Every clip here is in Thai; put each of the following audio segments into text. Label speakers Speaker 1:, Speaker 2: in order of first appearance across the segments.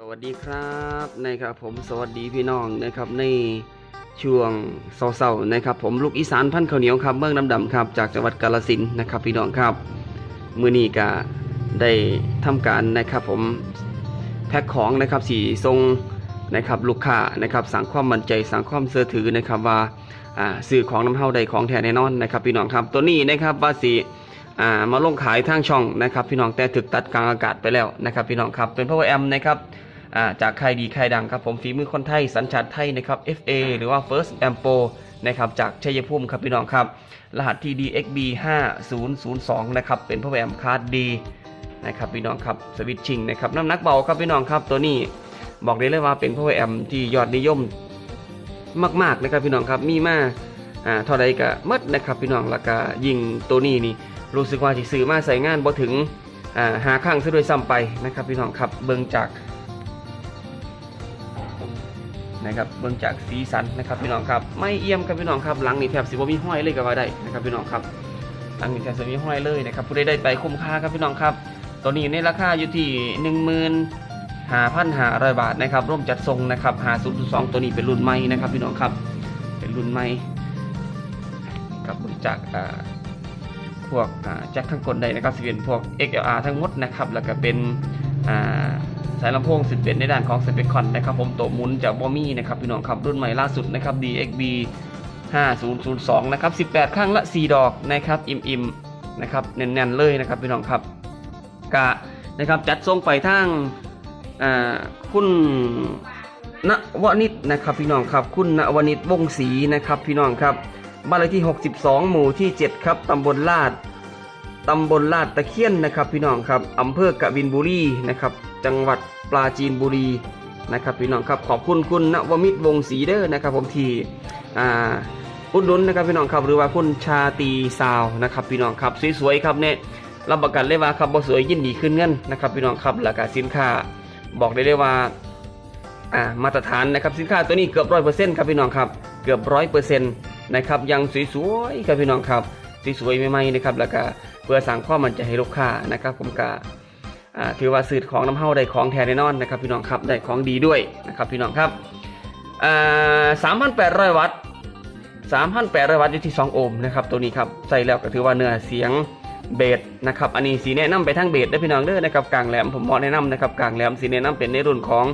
Speaker 1: สวัสดีครับนะครับผมสวัสดีพี่น้องนะครับในช่วงเสาร์ๆนะครับ ผมลูกอีสานพันข้าวเหนียวครับเมืองน้ำดำครับจากจังหวัดกาฬสินนะครับพี่น้องครับมือนี้ก็ได้ทำการนะครับผมแพ็คของนะครับสีทรงนะครับลูกค้านะครับสั่งความมั่นใจสั่งความเสื่อถือนะครับว่าอ่าซื้อของน้ำเฮาใดของแท้แน่นอนนะครับ พี่น้องครับตัวนี้นะครับว่าสีอ่ามาลงขายทางช่องนะครับ พี่น้องแต่ถึกตัดกลางอากาศไปแล้วนะครับ พี่น้องครับเป็น power amp นะครับ จากใครดีใครดังครับผมฝีมือคนไทยสัญชาติไทยนะครับ FA หรือว่า First Ampo นะครับจากชัยภูมิครับพี่น้องครับ รหัส TDXB 5002นะครับเป็น power amp คาร์ดดีนะครับพี่น้องครับสวิตชิงนะครับน้ำหนักเบาครับพี่น้องครับตัวนี้บอกได้เลยว่าเป็น power amp ที่ยอดนิยมมากๆนะครับพี่น้องครับมีมาอ่าเท่าใดก็หมดนะครับพี่น้องแล้วก็ยิงตัวนี้นี่รู้สึกว่าสิซื้อมาใส่งานบ่ถึงอ่าหาข้างซะด้วยซ้ำไปนะครับพี่น้องครับเบิ่งจาก นะครับเบิ่งจากสีสันนะครับพี่น้องครับไม่เอี่ยมครับพี่น้องครับหลังนี่แทบสิบ่มีห้อยเลยก็ว่าได้นะครับพี่น้องครับหลังนี่แทบสิบ่มีห้อยเลยนะครับผู้ใดได้ไปคุ้มค่าครับพี่น้องครับตัวนี้ในราคาอยู่ที่15,500บาทนะครับร่วมจัดทรงนะครับ50.2ตัวนี้เป็นรุ่นใหม่นะครับพี่น้องครับเป็นรุ่นใหม่ครับเบิ่งจากอ่าพวกอ่าแจ็คทั้งกลได้นะครับสิเป็นพวก XLR ทั้งหมดนะครับแล้วก็เป็นอ่า สายลำโพงสิเป็นในด้านของ s p e c o n นะครับผมตัวหมุนจากบอมี่นะครับพี่น้องครับรุ่นใหม่ล่าสุดนะครับ DXB 5002 นะครับ 18 ข้างละ 4 ดอกนะครับอิ่มๆนะครับแน่นๆเลยนะครับพี่น้องครับกะนะครับจัดส่งไปทางอ่าคุณณวนิชนะครับพี่น้องครับ คุณณวนิชวงศรีนะครับพี่น้องครับบ้านเลขที่ 62 หมู่ที่ 7 ครับตำบลลาดตำบลลาดตะเคียนนะครับพี่น้องครับอำเภอกบินบุรีนะครับ จังหวัดปราจีนบุรีนะครับพี่น้องครับขอบคุณคุณณวมิตรวงศรีเดอร์นะครับผมที่อ่าอุดหนุนนะครับพี่น้องครับหรือว่าคุณชาตีซาวนะครับพี่น้องครับสวยๆครับเนี่ยรับประกันเลยว่าครับบ่สวยยินดีขึ้นเงินนะครับพี่น้องครับราคาสินค้าบอกได้เลยว่าอ่ามาตรฐานนะครับสินค้าตัวนี้เกือบร้อยเปอร์เซ็นต์ครับพี่น้องครับเกือบร้อยเปอร์เซ็นต์นะครับยังสวยๆครับพี่น้องครับสวยๆใหม่ๆนะครับแล้วก็เพื่อสั่งความมั่นใจให้ลูกค้านะครับผมกา ถือว่าซื้อของน้ำเฮาได้ของแท้แน่นอนนะครับพี่น้องครับได้ของดีด้วยนะครับพี่น้องครับสามพันแปดร้อยวัตต์สามพันแปดร้อยวัตต์อยู่ที่สองโอห์มนะครับตัวนี้ครับใส่แล้วก็ถือว่าเนื้อเสียงเบสนะครับอันนี้สีแนะนำไปทางเบสได้พี่น้องเด้อนะครับกลางแหลมผมเหมาะแนะนำนะครับกลางแหลมสีแนะนำเป็นในรุ่นของ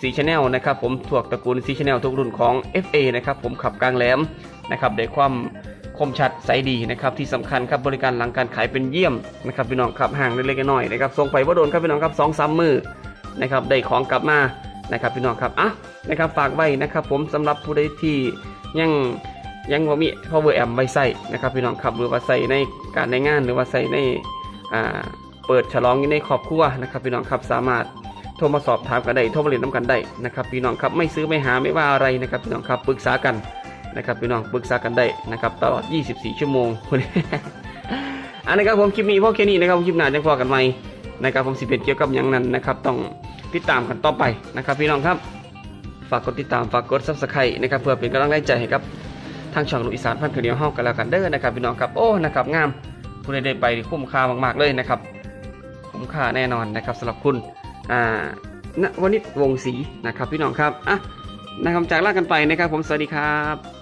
Speaker 1: ซีชแนลนะครับผมถวกตระกูลซีชแนลทุกรุ่นของ FA นะครับผมขับกลางแหลมนะครับได้ความ คมชัดใสดีนะครับที่สำคัญครับบริการหลังการขายเป็นเยี่ยมนะครับพี่น้องขับห่างเล็กๆน้อยๆนะครับส่งไปว่าโดนครับพี่น้องครับสองสามมือนะครับได้ของกลับมานะครับพี่น้องครับอะนะครับฝากไว้นะครับผมสำหรับผู้ใดที่ยังยังว่ามี power amp ไว้ใส่นะครับพี่น้องครับหรือว่าใส่ในการในงานหรือว่าใส่ในอ่าเปิดฉลองในครอบครัวนะครับพี่น้องครับสามารถโทรมาสอบถามกันได้โทรมาเรียนน้ำกันได้นะครับพี่น้องครับไม่ซื้อไม่หาไม่ว่าอะไรนะครับพี่น้องครับปรึกษากัน นะครับพี่น้องปรึกษากันได้นะครับตลอด 24 ชั่วโมงคนอันนี้ครับผมคลิปนี้พอแค่นี้นะครับคลิปหน้าจะพอกันใหมนะครับผมสิเป็นเกี่ยวกับอย่างนั้นนะครับต้องติดตามกันต่อไปนะครับ พี่น้องครับฝากกดติดตามฝากกดซับสไครต์นะครับเพื่อเป็นกำลังใจให้กับทางช่องลูกอีสานพันธุ์เหนียวเฮากันแล้วกันเด้อนะครับพี่น้องครับโอ้นะครับงามผู้ใดได้ไปคุ้มค่ามาก ๆเลยนะครับคุ้มค่าแน่นอนนะครับสำหรับคุณอ่าณวนิชวงศ์ศรีนะครับพี่น้องครับอะนะครับจากลากันไปนะครับผมสวัสดีครับ